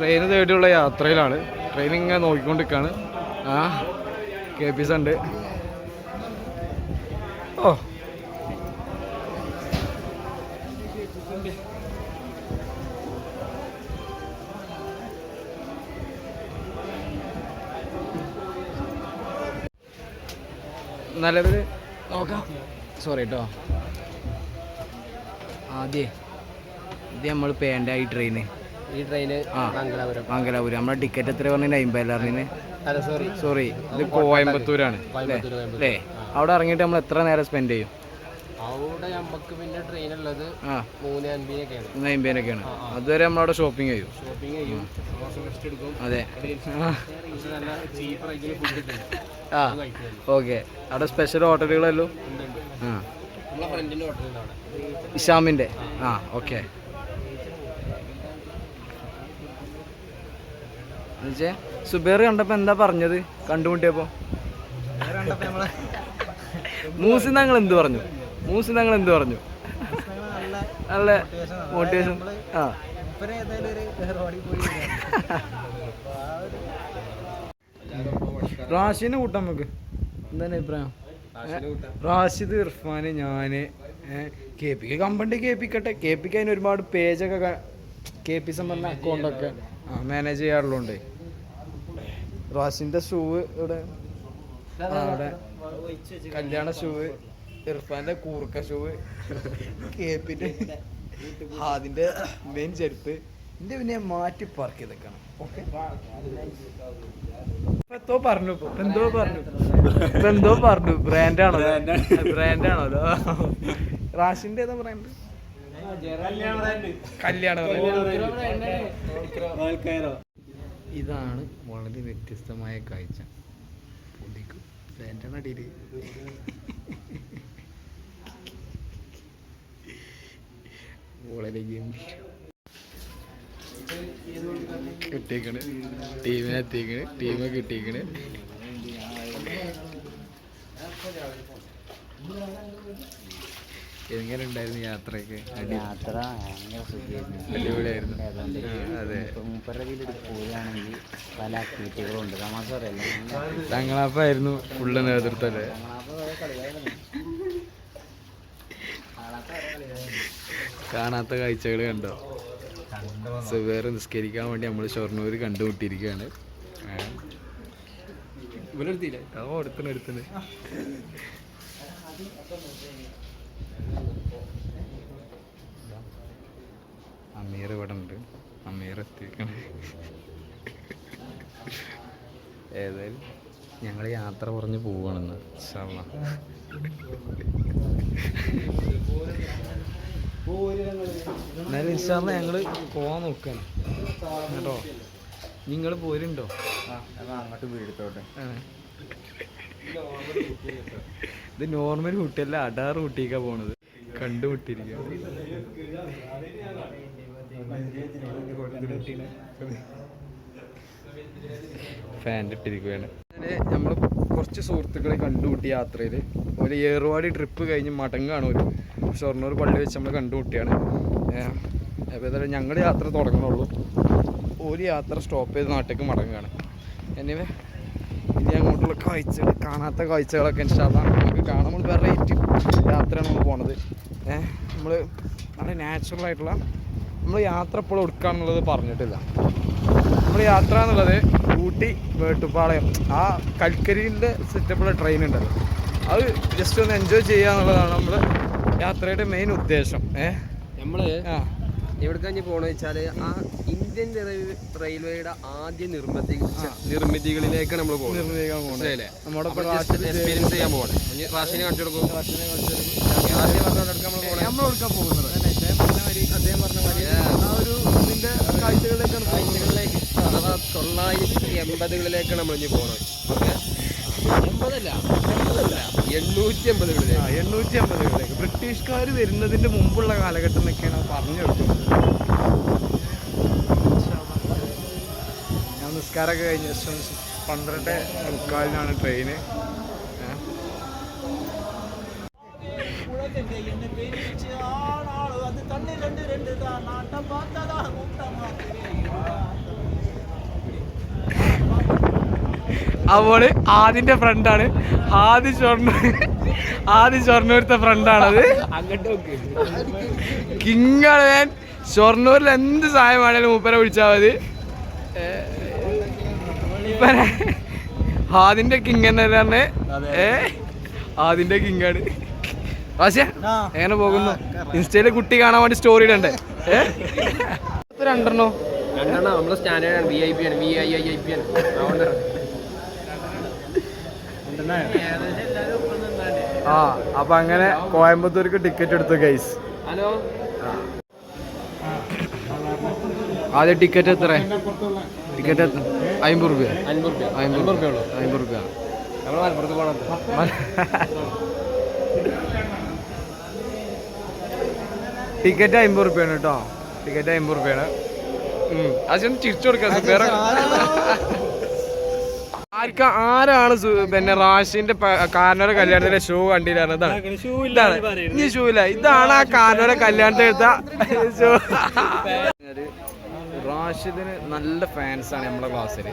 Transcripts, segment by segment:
Train തേടിയുള്ള യാത്രയിലാണ്. Train ഇങ്ങനെ നോക്കിക്കൊണ്ടിരിക്കുകയാണ് ആ കെ പി സി ഉണ്ട്. ഓ. നിലവിൽ നോക്കാം. സോറി കേട്ടോ ആദ്യേ ഇത് നമ്മൾ ഈ ട്രെയിന് ഈ ട്രെയിന്. മംഗലാപുരം. മംഗലാപുരം. നമ്മളെ ടിക്കറ്റ് എത്ര പറഞ്ഞു? അമ്പതിലാറിന് സോറി സോറി ഇത് കോയമ്പത്തൂരാണ്. അല്ലേ? അവിടെ ഇറങ്ങിയിട്ട് നമ്മൾ എത്ര നേരം സ്പെൻഡ് ചെയ്യും? അവിടെ നമുക്ക് പിന്നെ ട്രെയിൻ ഉള്ളത് മൂന്ന് അൻപതിനൊക്കെയാണ്. ഇന്ന് അമ്പതിനൊക്കെയാണ് അതുവരെ നമ്മളവിടെ ഷോപ്പിംഗ് ചെയ്യും. ഷോപ്പിംഗ് ചെയ്യും. അതെ. ആ. ഓക്കെ. അവിടെ സ്പെഷ്യൽ ഹോട്ടലുകളല്ലോ ആ. ഇഷാമിന്റെ? ആ ഓക്കെ. എന്നുവെച്ചേ സുബേർ കണ്ടപ്പോൾ എന്താ പറഞ്ഞത്? കണ്ടുമുട്ടിയപ്പോൾ മൂസി ഞങ്ങൾ എന്ത് പറഞ്ഞു? മൂസി ഞങ്ങൾ എന്ത് പറഞ്ഞു? നല്ല മോട്ടിവേഷൻ. ആ. റാഷിനെ കൂട്ടാം നമുക്ക്. എന്താണ് അഭിപ്രായം? റാഷിദ് ഇർഫാൻ ഞാൻ കെ പിക്ക് കമ്പണ്ട് കെ പിക്കട്ടെ. കെ പിക്ക് അതിന് ഒരുപാട് പേജൊക്കെ കെ പി സംബന്ധ അക്കൗണ്ടൊക്കെ മാനേജ് ചെയ്യാറുള്ളതുകൊണ്ട് റാഷിന്റെ ഷൂ ഇവിടെ. ആ, അവിടെ. കല്യാണ ഷൂ ഇർഫാന്റെ കൂർക്ക ഷൂ കെ പിന്റെ അതിന്റെ മെയിൻ ചെരുപ്പ്. എന്റെ പിന്നെ മാറ്റി പാർക്ക് ചെയ്തേക്കാണ്. ഓക്കെ എന്തോ പറഞ്ഞു എന്തോ പറഞ്ഞു. എന്തോ പറഞ്ഞു. ബ്രാൻഡാണോ ബ്രാൻഡാണല്ലോ റാഷിന്റെ ഏതാ ബ്രാൻഡ് കല്യാണ ഇതാണ് വളരെ വ്യത്യസ്തമായ കാഴ്ച. പൊടിക്കും. ഫാന്റെ വളരെ കിട്ടിയേക്കണ്. ടീമിനെ എത്തിക്കണ് ടീമെ കിട്ടിയേക്കണ്. എങ്ങനെ ഉണ്ടായിരുന്നു യാത്രയൊക്കെ യാത്ര ഭയങ്കര സുഖമായിരുന്നു അടിപൊളിയായിരുന്നു. അതെ. മൂപ്പരുടെ കയ്യിൽ പോവുകയാണെങ്കിൽ പല ആക്ടിവിറ്റികളും ഉണ്ട് തമാശ തങ്ങളാപ്പായിരുന്നു ഫുള്ള് നേതൃത്വം അല്ലേ? കാണാത്ത കാഴ്ചകൾ കണ്ടോ? സുബേർ നിസ്കരിക്കാൻ വേണ്ടി നമ്മൾ ഷൊർണൂർ കണ്ടുമുട്ടിയിരിക്കുകയാണ്. ഇവരെടുത്തില്ലേ ഓ എടുത്തണ് എടുത്തണ് അമീർ ഇവിടെ ഉണ്ട് അമീർ എത്തിയിരിക്കണേ. ഏതായാലും ഞങ്ങൾ യാത്ര പറഞ്ഞ് പോവുകയാണെന്ന്. എന്നാലും ഇൻഷാല്ല ഞങ്ങൾ പോവാൻ നോക്കാണ്. കേട്ടോ? നിങ്ങൾ പോരുണ്ടോ അങ്ങോട്ട് വീടത്തോട്ടെ. ഇത് നോർമൽ കുട്ടിയല്ല അടാറ് കുട്ടിക്കാ പോണത്. കണ്ടുമുട്ടിരിക്കുക ഫാന്റെ ഇട്ടിരിക്കുകയാണ് നമ്മൾ കുറച്ച് സുഹൃത്തുക്കളെ കണ്ടുമുട്ടി യാത്രയിൽ ഒരു ഏറുവാടി ട്രിപ്പ് കഴിഞ്ഞ് മടങ്ങാണ് ഒരു ഷൊർണൂർ പള്ളി വെച്ച് നമ്മൾ കണ്ടുമുട്ടിയാണ്. അപ്പോൾ ഏതായാലും ഞങ്ങളുടെ യാത്ര തുടങ്ങണുള്ളൂ. ഒരു യാത്ര സ്റ്റോപ്പ് ചെയ്ത് നാട്ടിലേക്ക് മടങ്ങുകയാണ് എനിവേ ഇനി അങ്ങോട്ടുള്ള കാഴ്ച കാണാത്ത കാഴ്ചകളൊക്കെ ഇൻഷാല്ല നമുക്ക് കാണാൻ നമ്മൾ വെറൈറ്റി യാത്രയാണ് നമ്മൾ പോണത്. നമ്മൾ നല്ല നാച്ചുറൽ ആയിട്ടുള്ള നമ്മൾ യാത്ര എപ്പോഴും എടുക്കുകയാണെന്നുള്ളത് പറഞ്ഞിട്ടില്ല. നമ്മൾ യാത്ര എന്നുള്ളത് ഊട്ടി വേട്ടുപ്പാളയം ആ കൽക്കരിന്റെ സെറ്റപ്പുള്ള ട്രെയിൻ ഉണ്ടല്ലോ. അത് ജസ്റ്റ് ഒന്ന് എൻജോയ് ചെയ്യുക എന്നുള്ളതാണ് നമ്മൾ യാത്രയുടെ മെയിൻ ഉദ്ദേശം. ഏഹ് നമ്മൾ ആ. കഴിഞ്ഞ് പോകണമെന്ന് വെച്ചാൽ ആ ഇന്ത്യൻ റെയിൽവേയുടെ ആദ്യ നിർമ്മിതി നിർമ്മിതികളിലേക്ക് നമ്മൾ പോകുന്നത് എക്സ്പീരിയൻസ് ചെയ്യാൻ പോകണം റാഷിനെ നമ്മൾ പോകുന്നത്? മാതിരി അദ്ദേഹം പറഞ്ഞ മാതിരി. ആ ഒരു ഇതിന്റെ കാഴ്ചകളിലേക്കാണ് കാഴ്ചകളിലേക്ക് അഥവാ തൊള്ളായിരത്തി എൺപതുകളിലേക്കാണ് നമ്മൾ ഇനി പോകുന്നത് ഓക്കെ എൺപതല്ല എൺപതല്ല എണ്ണൂറ്റി എൺപതുകളിലേക്ക് എണ്ണൂറ്റി ബ്രിട്ടീഷുകാർ വരുന്നതിന്റെ മുമ്പുള്ള കാലഘട്ടം എന്നൊക്കെയാണ് പറഞ്ഞു കൊടുക്കുന്നത് ഞാൻ നിസ്കാരമൊക്കെ കഴിഞ്ഞ ദിവസം പന്ത്രണ്ട് മുക്കാലിനാണ് ട്രെയിന്. അപ്പോൾ ആദിന്റെ ഫ്രണ്ടാണ് ആദ്യ ഷൊർണൂർ ആദ്യ ഷൊർണൂരത്തെ ഫ്രണ്ടാണത് കിങ്ങാണ് ഞാൻ ഷൊർണൂരിൽ എന്ത് സഹായം വേണേലും മൂപ്പരെ വിളിച്ചാൽ മതി. ആദിന്റെ കിങ് എന്നാണ് ഏ? ആദിന്റെ കിങ്ങാണ്. ആശയ എങ്ങനെ പോകുന്നു? ഇൻസ്റ്റയിൽ കുട്ടി കാണാൻ വേണ്ടി സ്റ്റോറി ഇടണ്ടേ? ഏ? ഇത് രണ്ടെണ്ണോ? രണ്ടെണ്ണം. നമ്മൾ സ്റ്റാൻഡേർഡ് ആണ്. വി ഐ പി ആണ്. V I I I P ആണ്. ആ അപ്പൊ അങ്ങനെ കോയമ്പത്തൂർക്ക് ടിക്കറ്റ് എടുത്തു ഗൈസ് ഹലോ? ആദ്യം ടിക്കറ്റ് എത്ര ടിക്കറ്റ് എത്ര? അമ്പത് റുപ്യ റുപ്യ അമ്പത് റുപ്യ അമ്പത് റുപ്യ നമ്മൾ മലപ്പുറത്ത് പോകണം ടിക്കറ്റ് അമ്പത് റുപ്യാണ് കേട്ടോ. ടിക്കറ്റ് അമ്പത് റുപ്യാണ് അച്ഛൻ തിരിച്ചു കൊടുക്കാം വേറെ ആർക്ക ആരാണ് പിന്നെ റാഷിന്റെ കാർണോടെ കല്യാണത്തിന്റെ ഷൂ കണ്ടില്ലായിരുന്നു? ഇതാണ്. ഇനി ഷൂ ഇല്ല. ഇതാണ് ആ കാർണോടെ കല്യാണത്തിന് എടുത്ത ഷൂ. റാഷിദിന് നല്ല ഫാൻസ് ആണ് നമ്മുടെ ക്ലാസ്സിൽ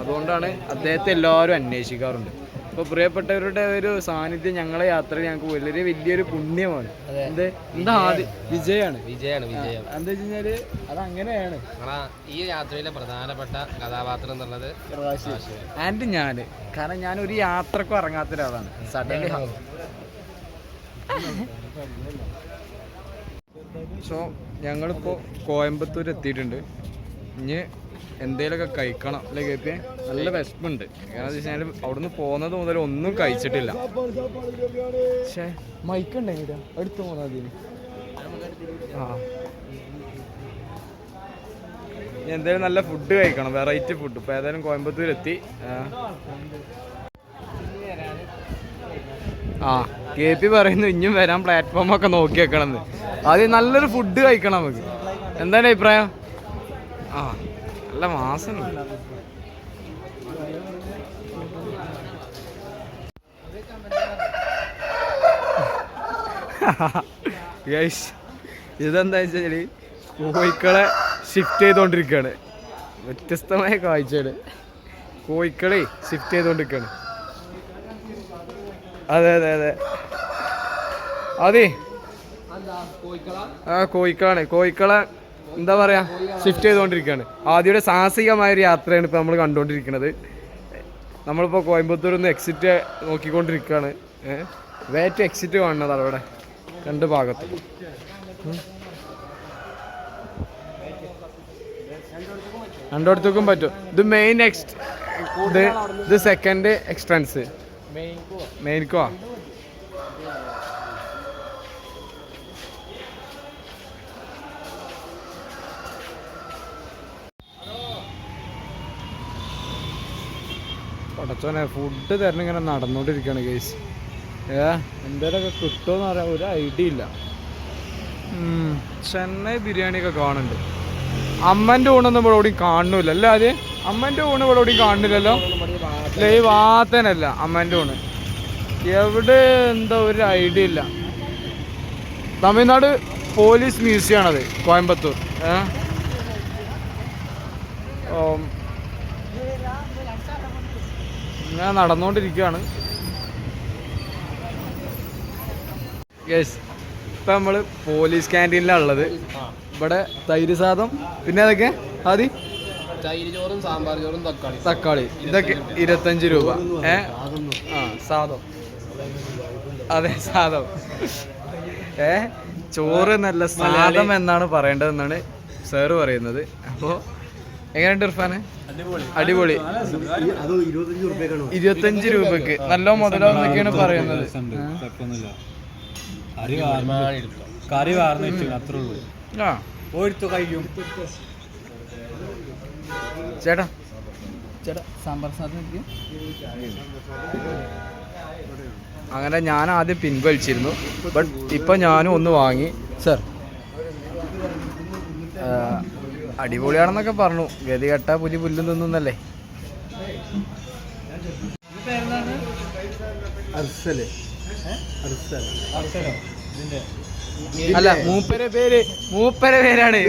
അതുകൊണ്ടാണ് അദ്ദേഹത്തെ എല്ലാവരും അന്വേഷിക്കാറുണ്ട്. അപ്പോൾ പ്രിയപ്പെട്ടവരുടെ ഒരു സാന്നിധ്യം ഞങ്ങളെ യാത്ര ഞങ്ങൾക്ക് വളരെ വലിയൊരു പുണ്യമാണ്. എന്ത്? എന്താ ആദ്യം വിജയാണ്? വിജയാണ് വിജയം. എന്താ വെച്ച് കഴിഞ്ഞാൽ അത് അങ്ങനെയാണ് ഈ യാത്രയിലെ പ്രധാനപ്പെട്ട കഥാപാത്രം എന്നുള്ളത് ആൻഡ് ഞാൻ കാരണം ഞാൻ ഒരു യാത്രക്കും ഇറങ്ങാത്ത ഒരാളാണ് സഡൻലി സോ ഞങ്ങളിപ്പോൾ കോയമ്പത്തൂർ എത്തിയിട്ടുണ്ട് ഇനി എന്തേലൊക്കെ കഴിക്കണം അല്ലേ കേപ്പിയെ നല്ല വിശപ്പുണ്ട്. കാരണം വെച്ച് കഴിഞ്ഞാൽ അവിടുന്ന് പോകുന്നത് മുതൽ ഒന്നും കഴിച്ചിട്ടില്ല. പക്ഷേ മൈക്കുണ്ടെങ്കിൽ അടുത്ത് പോന്നാൽ അതിന് ആ. ഇനി എന്തേലും നല്ല ഫുഡ് കഴിക്കണം വെറൈറ്റി ഫുഡ് ഇപ്പോൾ ഏതായാലും കോയമ്പത്തൂർ എത്തി ആ. കെ പി പറയുന്നു ഇനിയും വരാൻ പ്ലാറ്റ്ഫോം ഒക്കെ നോക്കി വെക്കണം എന്ന് ആദ്യം നല്ലൊരു ഫുഡ് കഴിക്കണം നമുക്ക്. എന്താണ് അഭിപ്രായം? ആ. നല്ല മാസം. ഇതെന്താ വെച്ചാൽ കോഴിക്കളെ ഷിഫ്റ്റ് ചെയ്തുകൊണ്ടിരിക്കുകയാണ് വ്യത്യസ്തമായ കാഴ്ചയാണ്. കോഴിക്കളെ ഷിഫ്റ്റ് ചെയ്തുകൊണ്ടിരിക്കുകയാണ് അതെ അതെ അതെ. അതെ. ആ കോഴിക്കളാണ്. കോഴിക്കളെ എന്താ പറയാ ഷിഫ്റ്റ് ചെയ്തുകൊണ്ടിരിക്കുകയാണ് ആദ്യയുടെ സാഹസികമായ ഒരു യാത്രയാണ് ഇപ്പോൾ നമ്മൾ കണ്ടുകൊണ്ടിരിക്കുന്നത് നമ്മളിപ്പോൾ കോയമ്പത്തൂർ നിന്ന് എക്സിറ്റ് നോക്കിക്കൊണ്ടിരിക്കുകയാണ് വേറ്റ് എക്സിറ്റ് കാണുന്നത് അവിടെ രണ്ട് ഭാഗത്ത്. രണ്ടിടത്തേക്കും പറ്റും. ഇത് മെയിൻ എക്സ്റ്റ് ഇത് ഇത് സെക്കൻഡ് എക്സ്ട്രൻസ് മെയിൻക്കോ പടച്ചോനെ ഫുഡ് തരണം ഇങ്ങനെ നടന്നുകൊണ്ടിരിക്കുകയാണ് കേസ് ഏ എന്തേലൊക്കെ കിട്ടുമെന്ന് പറയാൻ ഒരു ഐഡിയ ഇല്ല. ചെന്നൈ ബിരിയാണിയൊക്കെ കാണുന്നുണ്ട്. അമ്മന്റെ ഊണൊന്നും ഇവിടെ എവിടെയും കാണുന്നില്ല അല്ല അത് അമ്മന്റെ ഊണ് ഇവിടെ എവിടെയും കാണുന്നില്ലല്ലോ? ലൈ വാത്തനല്ല അമ്മന്റെ ഊണ്. എവിടെ എന്താ ഒരു ഐഡിയ ഇല്ല. തമിഴ്നാട് പോലീസ് മ്യൂസിയമാണത് കോയമ്പത്തൂർ. ഏ? ഇങ്ങനെ നടന്നുകൊണ്ടിരിക്കുകയാണ് യെസ് ഇപ്പം നമ്മൾ പോലീസ് ക്യാന്റീനിലാണ് ഉള്ളത്. ഇവിടെ തൈര് സാദം പിന്നെ അതൊക്കെ ആദ്യം തൈര് ചോറും സാമ്പാർ ചോറും തക്കാളി. തക്കാളി. ഇതൊക്കെ ഇരുപത്തഞ്ച് രൂപ. ഏ? ആ സാദം അതെ സാദം ഏ? ചോറ് നല്ല സാദം എന്നാണ് പറയേണ്ടതെന്നാണ് സാറ് പറയുന്നത്. അപ്പോൾ എങ്ങനെയുണ്ട് ഇർഫാന്? അടിപൊളി. ഇരുപത്തഞ്ച് രൂപക്ക്. നല്ല മുതലാന്നൊക്കെയാണ് പറയുന്നത്. കറി അത്രേ ഉള്ളൂ. ആ. ഓടിത്തു കഴിയും ചേട്ടാ. ചേട്ടാ സാമ്പാർ സാധനം അങ്ങനെ ഞാൻ ആദ്യം പിൻവലിച്ചിരുന്നു ബട്ട് ഇപ്പം ഞാനും ഒന്ന് വാങ്ങി. സർ അടിപൊളിയാണെന്നൊക്കെ പറഞ്ഞു. ഗതി കെട്ടാ പുലി പുല്ലും തിന്നുന്നല്ലേ? അല്ല മൂപ്പരെ പേര് മൂപ്പരെ പേരാണ്.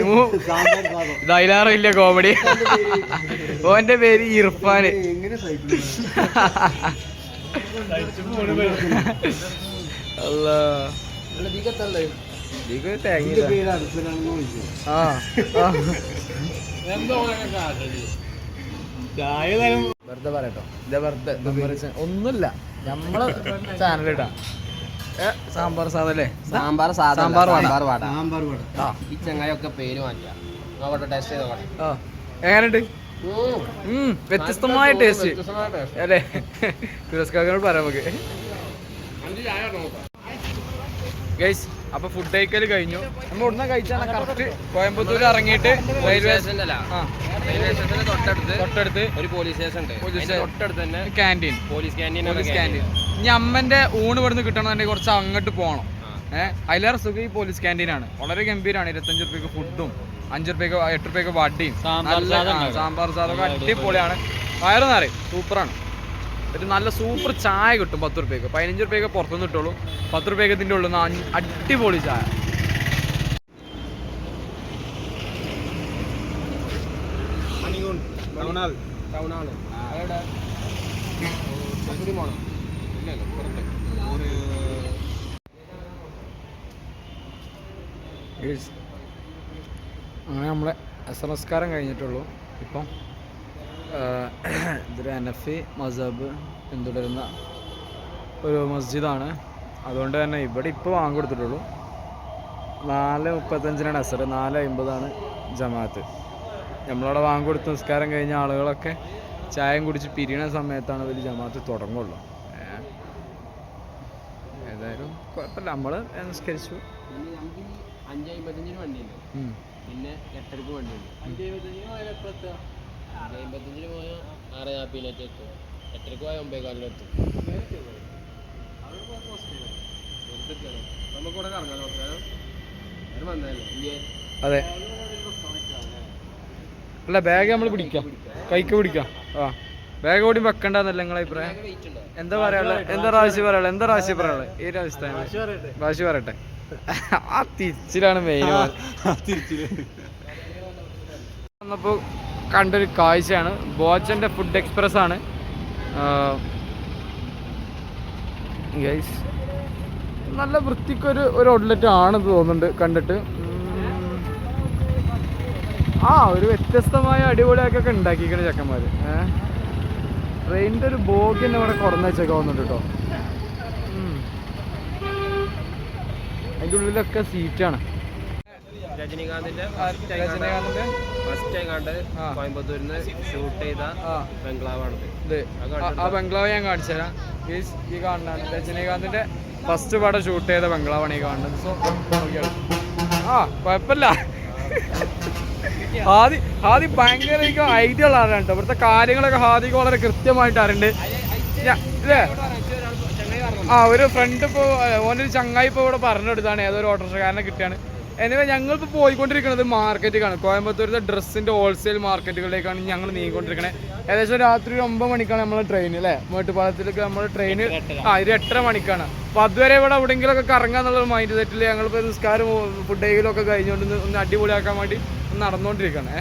അതിലാറും ഇല്ല കോമഡി? ഓന്റെ പേര് ഇർഫാന്. അല്ലാ ഇതിക്ക് തേങ്ങയില്ല. ആ ആ. വെറുതെ പറയട്ടോ. ഇതാ വെറുതെ ഒന്നുമില്ല. നമ്മൾ ചാനൽ ഇടാം ഏ സാമ്പാർ സാധല്ലേ സാമ്പാർ സാധാ സാമ്പാർ വട. സാമ്പാർ വട. ആ. ഈ ചങ്ങായൊക്കെ പേര് മാറ്റാം. നോക്കട്ടെ ടേസ്റ്റ് ചെയ്ത് നോക്കട്ടെ. ആ. എങ്ങനെയുണ്ട്? ഉം, വ്യത്യസ്തമായ ടേസ്റ്റ്. അല്ലേ? പുരസ്കാരനോട് പറയാം നമുക്ക്. ഗൈസ് അപ്പൊ ഫുഡ് കഴിക്കൽ കഴിഞ്ഞു. നമ്മൾ ഇവിടുന്ന് കഴിച്ചാണ് കറക്റ്റ് കോയമ്പത്തൂർ ഇറങ്ങിയിട്ട് റെയിൽവേ തൊട്ടടുത്ത് തൊട്ടടുത്ത് ഒരു പോലീസ് സ്റ്റേഷൻ ഉണ്ട്. പോലീസ് തൊട്ടടുത്ത് തന്നെ canteen police canteen police canteen ഇനി അമ്മന്റെ ഊണ് ഇവിടുന്ന് കിട്ടണമെന്നുണ്ടെങ്കിൽ കുറച്ച് അങ്ങോട്ട് പോകണം ഏഹ് അതിലേറെ സുഖം ഈ പോലീസ് ക്യാന്റീനാണ് വളരെ ഗംഭീരമാണ് ഇരുപത്തഞ്ച് റുപ്യക്ക് ഫുഡും അഞ്ച് റുപ്യക്ക് എട്ട് റുപ്യക്ക് വടിയും. സാമ്പാർ സാധനം അടിപൊളിയാണ്. വയറ് നിറയും. സൂപ്പറാണ്. ഒരു നല്ല സൂപ്പർ ചായ കിട്ടും പത്ത് റുപ്യക്ക് പതിനഞ്ച് റുപ്യക്ക് പുറത്തുനിന്ന് കിട്ടുള്ളൂ. പത്ത് റുപ്യക്ക് ഇതിന്റെ ഉള്ളിൽ നിന്ന് അടിപൊളി ചായ. അങ്ങനെ നമ്മളെ എസ് നമസ്കാരം കഴിഞ്ഞിട്ടുള്ളൂ. ഇപ്പം ഇതൊരു അനഫി മസബ് പിന്തുടരുന്ന ഒരു മസ്ജിദാണ്. അതുകൊണ്ട് തന്നെ ഇവിടെ ഇപ്പോൾ വാങ്ങി കൊടുത്തിട്ടുള്ളൂ. നാല് മുപ്പത്തഞ്ചിനാണ് അസർ നാല് അമ്പതാണ് ജമാഅത്ത്. നമ്മളവിടെ വാങ്ങി കൊടുത്ത് നിസ്കാരം കഴിഞ്ഞ ആളുകളൊക്കെ ചായം കുടിച്ച് പിരിയണ സമയത്താണ് ഇവർ ജമാഅത്ത് തുടങ്ങുള്ളൂ. ഏതായാലും കുഴപ്പമില്ല. നമ്മൾ നിസ്കരിച്ചു. പിന്നെ എട്ടരക്ക് വണ്ടിയുണ്ട്. അമ്പത്തഞ്ചിന് പോയാൽ പോയാൽ ആറ് നാൽപ്പതിലേക്ക് എത്തും. എട്ടരക്ക് പോയാൽ ഒമ്പത് കാലിലെത്തും നമുക്കിവിടെ നോക്കാം അത്. അല്ല ബാഗ് നമ്മൾ പിടിക്കാം. കൈക്ക് പിടിക്കാം. ആ. ബാഗ് ഓടി വെക്കണ്ടെന്നല്ല നിങ്ങളെ അഭിപ്രായം? എന്താ പറയാനുള്ളത് എന്താ റാശി പറയാനുള്ളത് എന്താ റാശി പറയാനുള്ളത് ഈ അവസ്ഥ റാശി പറയട്ടെ. ആ തിരിച്ചിലാണ് മെയിൻ വന്നപ്പോൾ കണ്ടൊരു കാഴ്ചയാണ്. ബോച്ചന്റെ ഫുഡ് എക്സ്പ്രസ് ആണ്. നല്ല വൃത്തിക്കൊരു ഒരു ഔട്ട്ലെറ്റ് ആണ് തോന്നുന്നുണ്ട് കണ്ടിട്ട്. ആ ഒരു വ്യത്യസ്തമായ അടിപൊളിയൊക്കെ ഉണ്ടാക്കിക്കണ ചെക്കന്മാർ ട്രെയിനിന്റെ ഒരു ബോഗി തന്നെ ഇവിടെ കുറഞ്ഞ വന്നിട്ട് കേട്ടോ അതിന്റെ ഉള്ളിലൊക്കെ സീറ്റാണ് രജനീകാന്തിന്റെ രജനീകാന്തിന്റെ? ഫസ്റ്റ് കണ്ട്. കോയമ്പത്തൂരിൽ നിന്ന് ഷൂട്ട് ചെയ്ത ബംഗ്ലാവാണ് ഇത്. ആ- ബംഗ്ലാവ് ഞാൻ കാണിച്ചുതരാം ഈ ഈ കാണുന്നതാണ്. രജനീകാന്തിന്റെ ഫസ്റ്റ് പടം ഷൂട്ട് ചെയ്ത ബംഗ്ലാവാണ് ഈ കാണുന്നത്. സോ ആ കുഴപ്പമില്ല. ഹാദി ഹാദി ഭയങ്കര ഐഡിയ ഉള്ള ആളാണ് കേട്ടോ. ഇവിടുത്തെ കാര്യങ്ങളൊക്കെ ഹാദിക്ക് വളരെ കൃത്യമായിട്ട് അറിയുന്നുണ്ട് ഞാ- ഇല്ലേ? ആ ഒരു ഫ്രണ്ട് ഇപ്പോൾ ഓനൊരു ചങ്ങായി ഇപ്പോൾ ഇവിടെ പറഞ്ഞു കൊടുത്താണ് ഏതൊരു ഓട്ടോറിക്ഷക്കാരനെ കിട്ടിയാണ്. എനിവേ ഞങ്ങളിപ്പോൾ പോയിക്കൊണ്ടിരിക്കുന്നത് മാർക്കറ്റിലേക്കാണ് കോയമ്പത്തൂരത്തെ ഡ്രസ്സിന്റെ ഹോൾസെയിൽ മാർക്കറ്റുകളിലേക്കാണ് ഞങ്ങൾ നീങ്ങിക്കൊണ്ടിരിക്കുന്നത് ഏകദേശം രാത്രി ഒരു ഒമ്പത് മണിക്കാണ് നമ്മൾ ട്രെയിൻ അല്ലേ? മേട്ടുപാലത്തിലേക്ക് നമ്മൾ ട്രെയിൻ ആ ഒരു എട്ടര മണിക്കാണ്. അപ്പോൾ അതുവരെ ഇവിടെ എവിടെയെങ്കിലുമൊക്കെ കറങ്ങുക എന്നുള്ള മൈൻഡ് സെറ്റിൽ ഞങ്ങളിപ്പോൾ നിസ്കാരം ഫുഡ് ഡേയിലൊക്കെ കഴിഞ്ഞുകൊണ്ട് ഒന്ന് അടിപൊളിയാക്കാൻ വേണ്ടി ഒന്ന് നടന്നുകൊണ്ടിരിക്കുകയാണ്